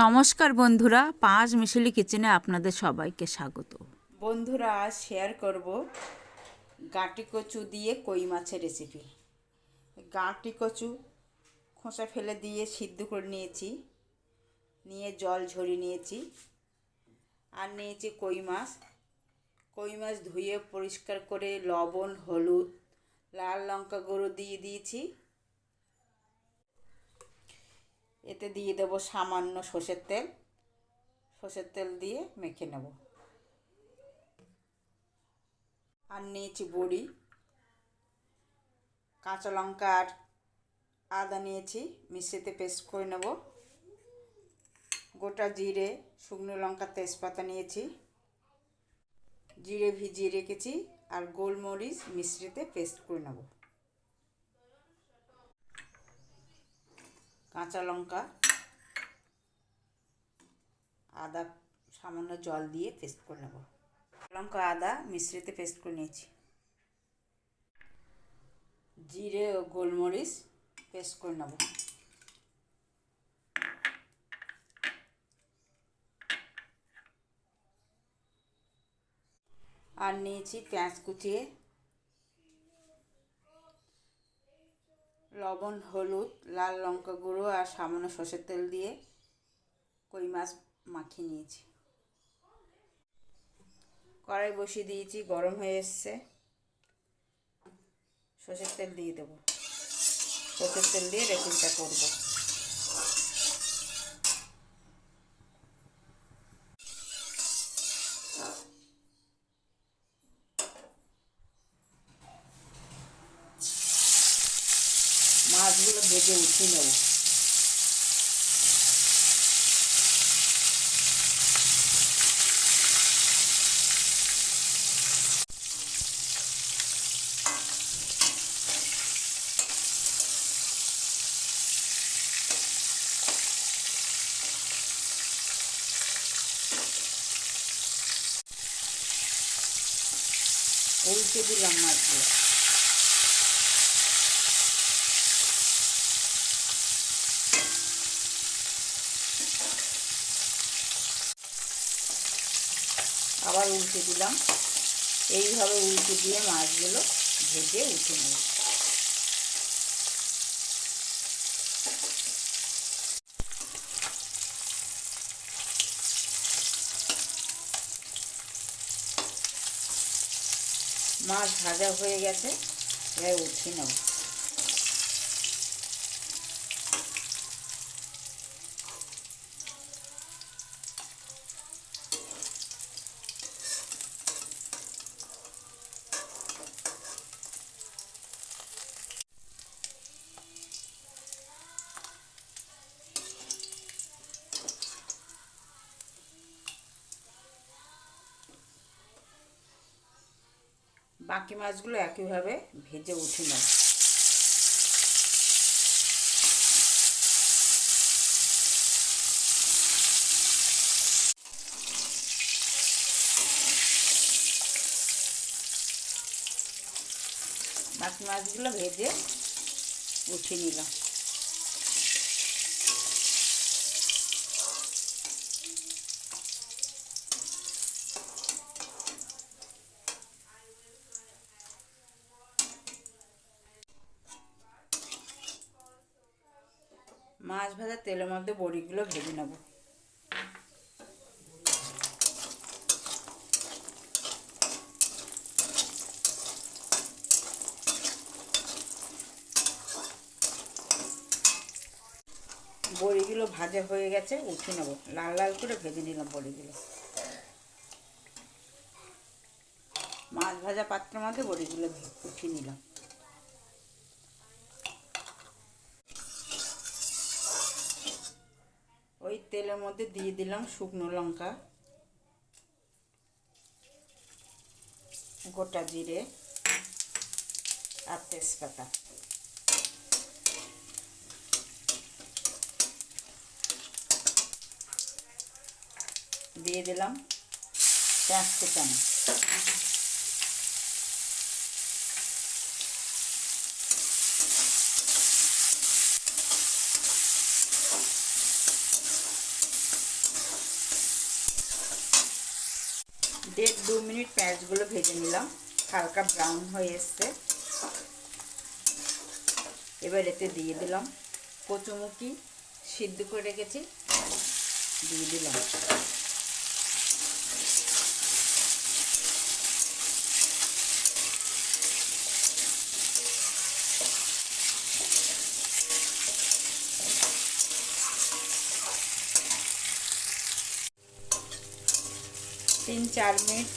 নমস্কার বন্ধুরা, পাঁচ মিশলি কিচেনে আপনাদের সবাইকে স্বাগত। বন্ধুরা, আজ শেয়ার করব গাঁটি কচু দিয়ে কই মাছের রেসিপি গাঁটি কচু খোসা ফেলে দিয়ে সিদ্ধ করে নিয়েছি, নিয়ে জল ঝরিয়ে নিয়েছি, আর নিয়েছি কই মাছ। কই মাছ ধুয়ে পরিষ্কার করে লবণ, হলুদ, লাল লঙ্কা গুঁড়ো দিয়ে দিয়েছি। এতে দিয়ে দেবো সামান্য সর্ষের তেল। সর্ষের তেল দিয়ে মেখে নেব। আর নিয়েছি বড়ি, কাঁচা লঙ্কা আর আদা নিয়েছি মিশ্রিতে পেস্ট করে নেব। গোটা জিরে, শুকনো লঙ্কা, তেজপাতা নিয়েছি। জিরে ভিজিয়ে রেখেছি আর গোলমরিচ মিশ্রিতে পেস্ট করে নেব। কাঁচা লঙ্কা, আদা, সামান্য জল দিয়ে পেস্ট করে নেব। লঙ্কা, আদা মিশ্রিতে পেস্ট করে নিয়েছি। জিরে ও গোলমরিচ পেস্ট করে নেব। আর নিয়েছি পেঁয়াজ কুচিয়ে লবণ, হলুদ, লাল লঙ্কা গুঁড়ো আর সামান্য সর্ষের তেল দিয়ে কই মাছ মাখিয়ে নিয়েছি। কড়াই বসিয়ে দিয়েছি, গরম হয়ে এসছে। সর্ষের তেল দিয়ে দেবো। সর্ষের তেল দিয়ে রেসিপিটা করব মাছগুলো ভেজে উঠিয়ে নেব। উল্টে দিলাম মাছগুলো। আবার উল্টে দিলাম। এইভাবে উল্টে দিয়ে মাছগুলো ভেজে উঠে নেব। মাছ ভাজা হয়ে গেছে, এবার উঠিয়ে নেব। বাকি মাছগুলো একইভাবে ভেজে উঠে নেব। বাকি মাছগুলো ভেজে উঠিয়ে নিলাম। মাছ ভাজা তেলের মধ্যে বড়িগুলো ভেজে নেব। বড়িগুলো ভাজা হয়ে গেছে, উঠে নেব। লাল লাল করে ভেজে নিলাম বড়িগুলো। মাছ ভাজা পাত্রের মধ্যে বড়িগুলো উঠিয়ে নিলাম ওই তেলের মধ্যে দিয়ে দিলাম শুকনো লঙ্কা। গোটা জিরে আর তেজপাতা। দিয়ে দিলাম পেঁয়াজ কুচানো। দেড় দু মিনিট পেঁয়াজগুলো ভেজে নিলাম। হালকা ব্রাউন হয়ে এসছে। এবার এতে দিয়ে দিলাম কচুমুখি সিদ্ধ করে রেখেছি। দিয়ে দিলাম। তিন, চার মিনিট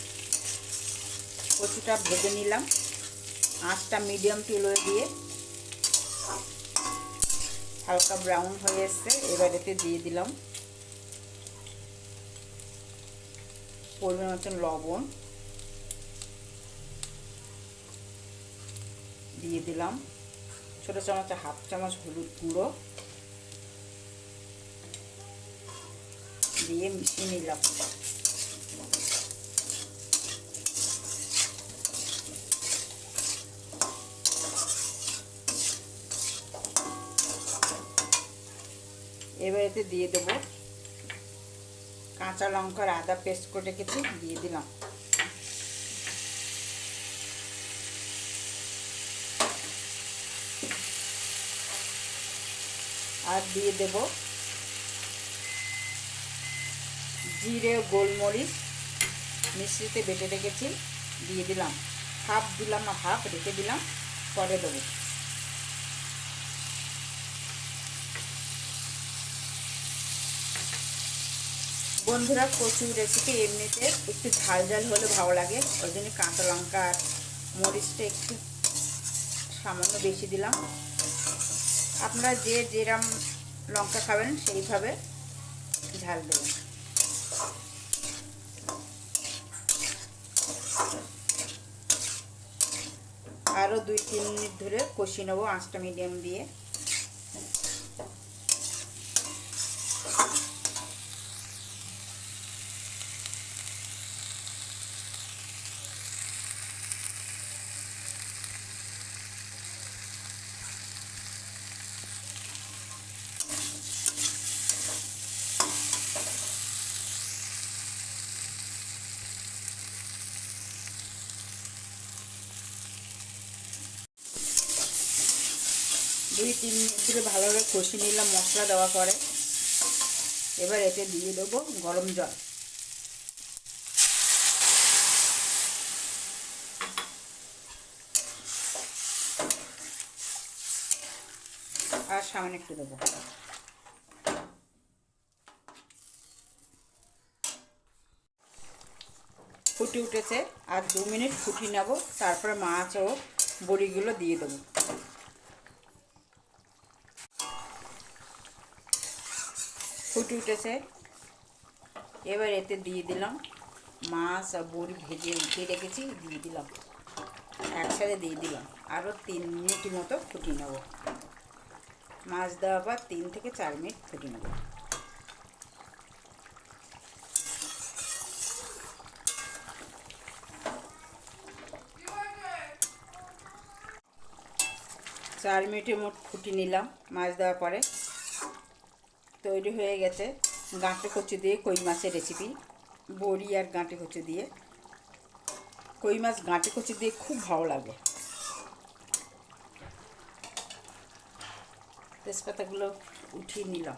কচুটা ভেজে নিলাম। আঁচটা মিডিয়াম টুলোয় দিয়ে হালকা ব্রাউন হয়ে এসছে, এবার এতে দিয়ে দিলাম পরিমাণ মতন লবণ। দিয়ে দিলাম ছোটো চামচ, হাফ চামচ হলুদ গুঁড়ো। দিয়ে মিশিয়ে নিলাম। এবার এতে দিয়ে দেবো কাঁচা লঙ্কার আদা পেস্ট করে রেখেছি, দিয়ে দিলাম। আর দিয়ে দেব জিরে গোলমরিচ, মিশ্রিতে বেটে রেখেছি, দিয়ে দিলাম। হাফ দিলাম হাফ রেখে দিলাম, পরে দেবো। বন্ধুরা কচুর রেসিপি এমনিতে একটু ঝাল ঝাল হলে ভালো লাগে। ওই জন্য কাঁচা লঙ্কা আর মরিচটা একটু সামান্য বেশি দিলাম। আপনারা যে যেরম লঙ্কা খাবেন সেইভাবে ঝাল দেবেন। আরও দুই, তিন মিনিট ধরে কষিয়ে নেব আঁচটা মিডিয়াম দিয়ে। দুই তিন মিনিট ধরে ভালোভাবে কষিয়ে নিলাম, মশলা দেওয়া করে। এবার এতে দিয়ে দেবো গরম জল। আর সামনে একটু দেবো। ফুটি উঠেছে, আর দু মিনিট ফুটিয়ে নেব, তারপরে মাছ ও বড়িগুলো দিয়ে দেবো। ফুটে উঠেছে। এবার এতে দিয়ে দিলাম মাছ আর বড়ি ভেজে উঠিয়ে রেখেছি, দিয়ে দিলাম। একসাথে দিয়ে দিলাম। আরও তিন মিনিট মতো ফুটিয়ে নেব। মাছ দেওয়ার পর তিন থেকে চার মিনিট ফুটিয়ে নেব। চার মিনিটের মোট ফুটিয়ে নিলাম মাছ দেওয়ার পরে। তৈরি হয়ে গেছে গাঁটে কচু দিয়ে কই মাছের রেসিপি বড়ি আর গাঁটে কচু দিয়ে। কই মাছ গাঁটে কচু দিয়ে খুব ভালো লাগে। তেজপাতাগুলো উঠিয়ে নিলাম।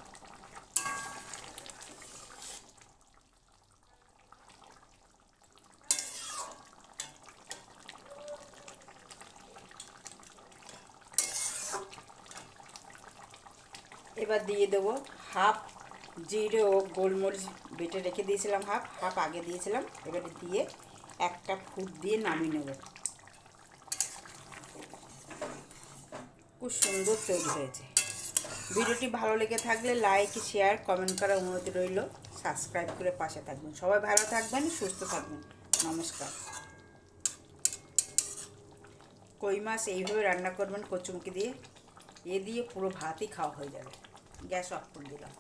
এবার দিয়ে দেবো হাফ জিরে ও গোলমরিচ বেটে রেখে দিয়েছিলাম, হাফ হাফ আগে দিয়েছিলাম, এবারে দিয়ে একটা ফুট দিয়ে নামিয়ে নেব। খুব সুন্দর তৈরি হয়েছে। ভিডিওটি ভালো লেগে থাকলে লাইক, শেয়ার, কমেন্ট করার অনুরোধ রইল। সাবস্ক্রাইব করে পাশে থাকবেন। সবাই ভালো থাকবেন, সুস্থ থাকবেন। নমস্কার। কই মাছ এইভাবে রান্না করবেন কচুমকি দিয়ে, এ দিয়ে পুরো ভাতই খাওয়া হয়ে যাবে। গ্যাস অফ করে দিলাম।